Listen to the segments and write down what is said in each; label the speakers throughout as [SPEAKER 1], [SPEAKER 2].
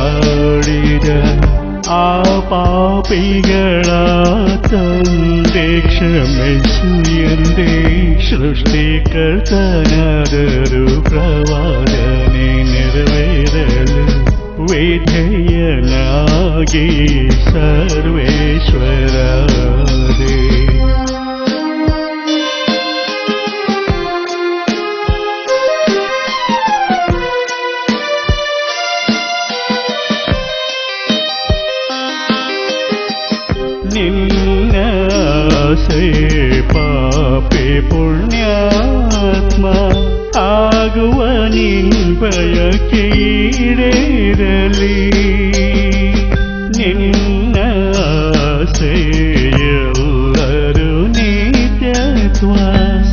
[SPEAKER 1] ആടിത ആ പാപികളാത്തന്റെ ക്ഷമിച്ചു എന്റെ സൃഷ്ടികർത്തനതൊരു പ്രവാദനെ നിറവേറൽ വിധേയനാകി സർവേശ്വരേ. से पापे पुण्यात्मा आगुव निन्भय कीडेरली ನಿನ್ನ ಆಸೆಯೆಲ್ಲರೂ ನಿತ್ಯತ್ವ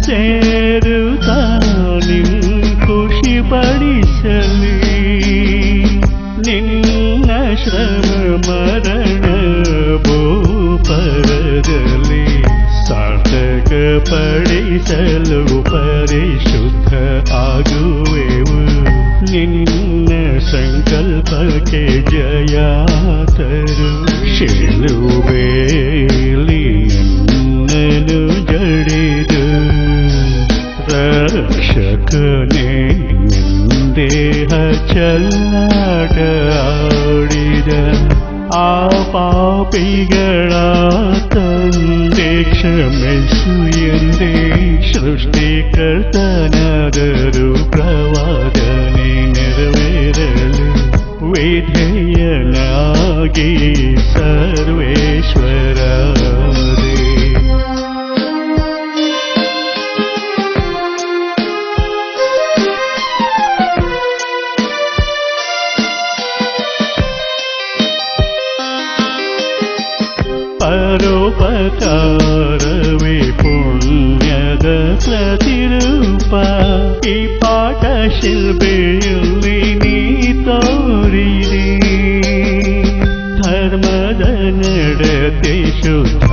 [SPEAKER 1] ಸೇರುತ್ತಾ ನಿನ್ನ ಖುಷಿ ಪಡಿಸಲಿ ನಿನ್ನ ಶ್ರಮ ಪಡಿಸಲು ಪರಿಶುದ್ಧ ಆಗುವೆವು ನಿನ್ನ ಸಂಕಲ್ಪಕ್ಕೆ ಜಯ ತರು ಶಿಲುಬೇಲಿ ನನ್ನನು ಜಡಿದು ರಕ್ಷಕನೇ ದೇಹ ಚಲ್ಲಾಟ ಆಡಿದ ಆ ಪಾಪಿಗಳ ತಂದೆ ಕ್ಷಮಿಸು സൃഷ്ടികർത്തനതൊരു പ്രവാചനെ നിറവേരലു വിധേയനാകി സർവേശ്വര ಪರೋಪಕಾರವೇ ಪುಣ್ಯದ ಪ್ರತಿರೂಪ ಈ ಪಾಠ ಶಿಲ್ಪೆಯಲ್ಲಿ ನೀ ತೋರಿದೆ ಧರ್ಮದ ನಡತೆ ಶುದ್ಧ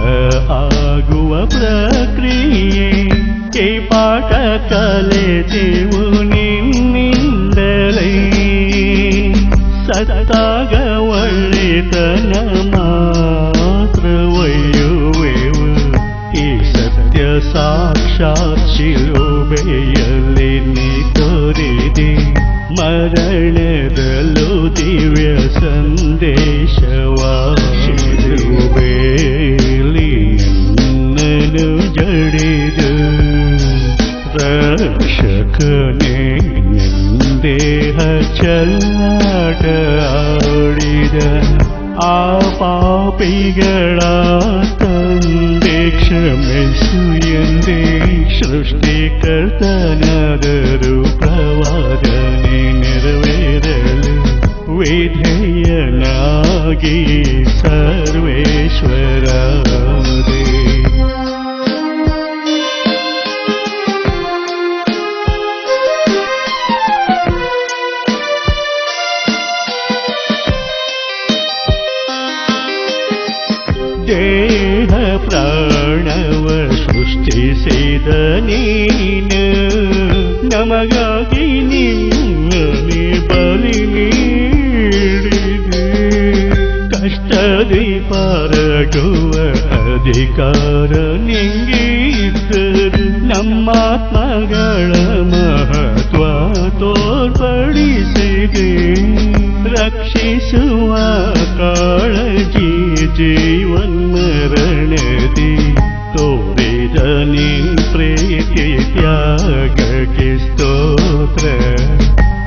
[SPEAKER 1] ಆಗುವ ಪ್ರಕ್ರಿಯೆ ಈ ಪಾಠ ಕಲೆದೆವು ನಿನ್ನಿಂದಲೇ ಸತ್ತಾಗ ಒಳ್ಳೆತನ ಶಿಲುಬೆಯಲ್ಲಿ ನೀ ತೋರಿದೆ ಮರಣದಲ್ಲೂ ದಿವ್ಯ ಸಂದೇಶವ ಶಿಲುಬೆಯಲ್ಲಿ ನನ್ನನ್ನು ಜಡಿದು ರಕ್ಷಕನೇ ದೇಹ ಚಲ್ಲಾಟ ಆಡಿದ ಆ ಪಾಪಿಗಳ ക്ഷമിച്ചുയന്തേ സൃഷ്ടികർത്തനതൊരു പ്രവാചനെ നിറവേറൽ വിധേയനാകി സർവേശ്വരാമേ ನಮಗಾಗಿ ನಿನ್ನನೆ ಬಲಿ ನೀಡಿದೆ. ಕಷ್ಟದಿ ಪರಗುವ ಅಧಿಕಾರ ನಿಂಗಿದ್ದರು ನಮ್ಮಾತ್ಮಗಳ ಮಹತ್ವ ತೋರ್ಪಡಿಸಿದೆ. ರಕ್ಷಿಸುವ ಕಾಳಜಿ ಜೀವನ್ಮರಣದಿ ತೋರಿದ ನೀ ಪ್ರೀತಿ ತ್ಯಾಗಕ್ಕೆ ಸ್ತೋತ್ರ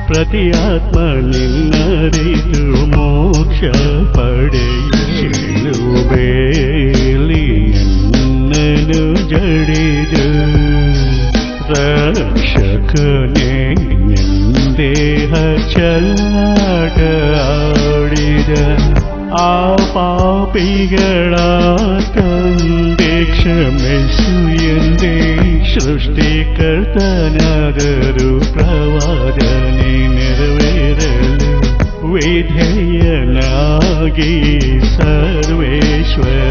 [SPEAKER 1] ಪ್ರತಿ ಆತ್ಮ ನಿನ್ನರಿತು ಮೋಕ್ಷ ಪಡೆಯಲು ಬೇಲಿ ನನ್ನನು ಜಡಿದು ರಕ್ಷಕನೇ ದೇಹ ಚಲ್ಲಾಟ ಆಡಿದ ಆ ಪಾಪಿಗಳ ക്ഷമിച്ചുയന്റെ സൃഷ്ടികർത്തനാതൊരു പ്രവാചനെ നിറവേറൽ വിധേയനാകി സർവേശ്വര